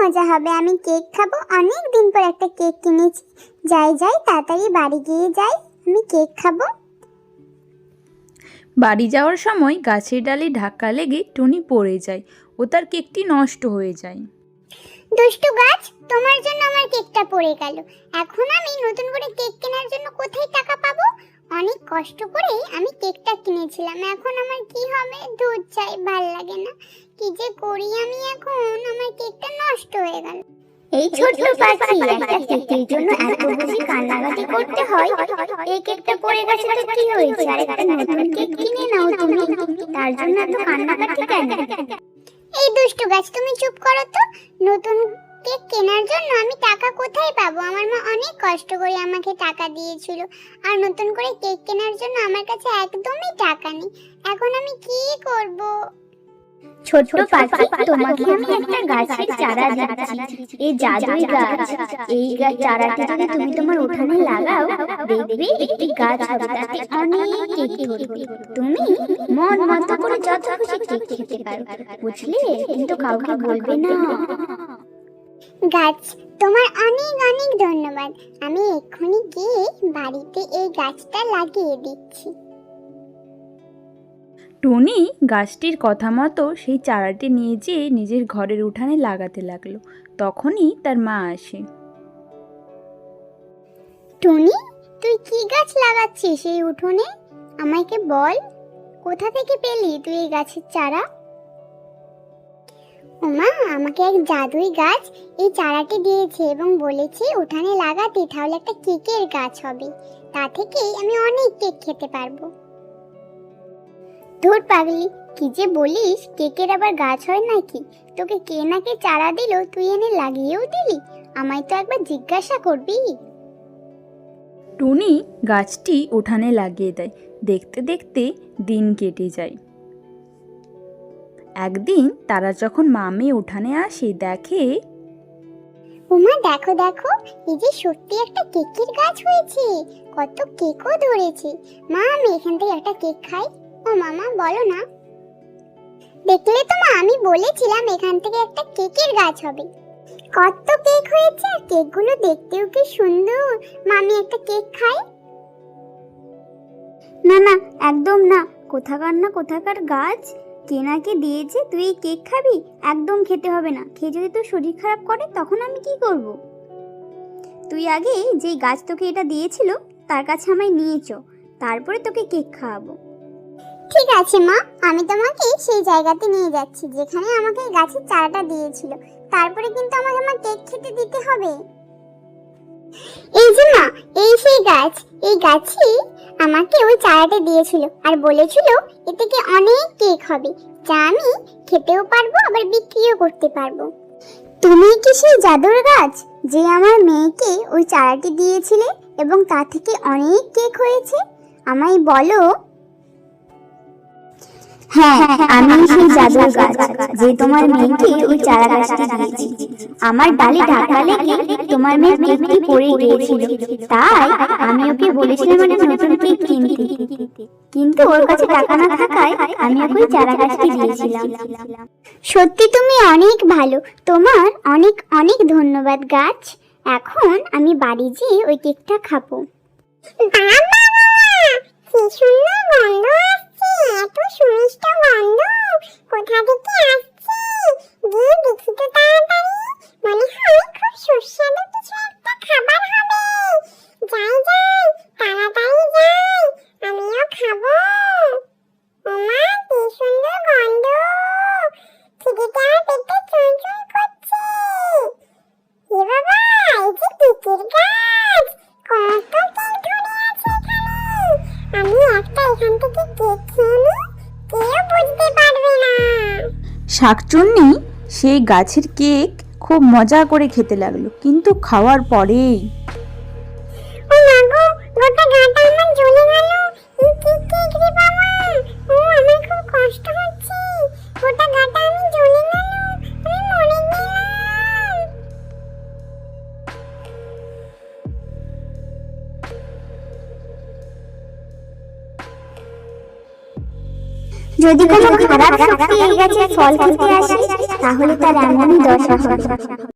মজা হবে। আমি কেক খাব। অনেক দিন পর একটা কেক কিনেছি। যাই যাই তাড়াতাড়ি বাড়ি গিয়ে যাই। আমি কেক খাব। বাড়ি যাওয়ার সময় গাছের ডালে ধাক্কা লেগে টুনি পড়ে যায়। ও তার কেকটি নষ্ট হয়ে যায়। দুষ্টু গাছ তোমার জন্য আমার কেকটা পড়ে গেল। এখন আমি নতুন করে কেক কেনার জন্য কোথায় টাকা পাবো? অনেক কষ্ট করে আমি কেকটা কিনেছিলাম। এখন আমার কি হবে? দুধ চাই ভালো লাগে না। যে করি আমি এখন আমার কেকটা নষ্ট হয়ে গেল। এই ছোট্ট পাখি একটা কেকের জন্য এত বেশি কান্নাকাটি করতে হয় এই কেকটা পড়ে গেছে তো কি হয়েছে? আর একটা নতুন কেক কিনে নাও তুমি। তার জন্য এত কান্নাকাটি কেন? এই দুষ্টু গাছ তুমি চুপ করো তো। নতুন কেক কেনার জন্য আমি টাকা কোথায় পাবো? আমার মা অনেক কষ্ট করে আমাকে টাকা দিয়েছিল। আর নতুন করে কেক কেনার জন্য আমার কাছে একদমই টাকা নেই। এখন আমি কি করব? ছোট্ট পাখি তোমাকে আমি একটা গাছের চারা দিচ্ছি। এই জাদুই গাছ। এই গাছ চারাটা যদি তুমি তোমার উঠানে লাগাও দেখবে একটি গাছ হবে। তাতে অনেক কেক ধরবে তুমি মন মতো করে যত খুশি কেক খেতে পারো। বুঝলে? কিন্তু কাউকে বলবে না। গাছ তোমার অনেক অনেক ধন্যবাদ। আমি এক্ষুনি গিয়ে বাড়িতে এই গাছটা লাগিয়ে দিচ্ছি। টুনি গাছটির কথা মতো সেই চারাটি নিয়ে যেয়ে নিজের ঘরের উঠানে লাগাতে লাগল। তখনই তার মা আসে। টুনি, তুই কি গাছ লাগাচ্ছিস এই উঠোনে? আমাকে বল, কোথা থেকে পেলি তুই এই গাছের চারা? ওমা, আমাকে এক জাদুই গাছ এই চারাটি দিয়েছে এবং বলেছে উঠানে লাগাতে, তাহলে একটা কেকের গাছ হবে। তা থেকেই আমি অনেক কেক খেতে পারব। ধুর পাগলি কি যে বলিস? কেকের আবার গাছ হয় নাকি? তোকে কে না কে চারা দিল তুই এনে লাগিয়েও দিলি? আমায় তো একবার জিজ্ঞাসা করবি। টুনি গাছটি উঠানে লাগিয়ে দেয়। দেখতে দেখতে দিন কেটে যায়। একদিন তারা যখন মামে উঠানে আসে দেখে ওমা দেখো দেখো এই যে সত্যি একটা কেকের গাছ হয়েছে। কত কেকও ধরেছে। মা আমি এখান থেকে একটা কেক খাই। ও মামা, বলো না। দেখলে তো মা, আমি বলেছিলাম এখান থেকে একটা কেকের গাছ হবে। কত কেক হয়েছে, আর কেকগুলো দেখতেও কি সুন্দর। মামি একটা কেক খাই না না, একদম না। কোথাকার না কোথাকার গাছ। কেনাকে দিয়েছে, তুই কেক খাবি? একদম খেতে হবে না। খেয়ে যদি তোর শরীর খারাপ করে, তখন আমি কি করব? তুই আগে যেই গাছ তোকে এটা দিয়েছিল, তার কাছে আমায় নিয়ে চ। তারপরে তোকে কেক খাওয়াবো। ঠিক আছে, মা। আমি তোমাকে সেই জায়গাতে নিয়ে যাচ্ছি, যেখানে আমাকে এই গাছের চারাটা দিয়েছিল। তারপরে কিন্তু আমাকে আমার কেক খেতে দিতে হবে। এই যে, মা, এই সেই গাছ। এই গাছই আমাকে ওই চারাটা দিয়েছিল আর বলেছিল এ থেকে অনেক কেক হবে, যা আমি খেতেও পারব, আবার বিক্রিও করতে পারব। তুমি কি সেই জাদুর গাছ, যে আমার মেয়েকে ওই চারাটি দিয়েছিলে এবং তা থেকে অনেক কেক হয়েছে? আমায় বলো হ্যাঁ আমি সেই জাদুর গাছ যে তোমার মেয়েকে ওই চারা গাছটি দিয়েছি। আমার ডালে ঢাকা লেগে তোমার মেয়ের কেকটি পড়ে গিয়েছিল। তাই আমি ওকে বলেছিলাম একটা নতুন কেক কিনতে। কিন্তু ওর কাছে টাকা না থাকায় আমি ওকে চারা গাছটি দিয়েছিলাম। সত্যি তুমি অনেক ভালো। তোমার অনেক অনেক ধন্যবাদ গাছ। এখন আমি বাড়ি যেয়ে ওই কেকটা খাব। কি সুন্দর গন্ধ আসছে, এত গন্ধ কোথা আসছি। গিয়ে দেখি তো তাড়াতাড়ি। মনে হয় খুব সুস্বাদু কিছু একটা খাবার হবে। যাই যাই শাকচুন্নি সেই গাছের কেক খুব মজা করে খেতে লাগল কিন্তু খাওয়ার পরেই যদি কোনো খারাপ শক্তি এই গাছের ফল খেতে আসে তাহলে তার এমনই দশা হবে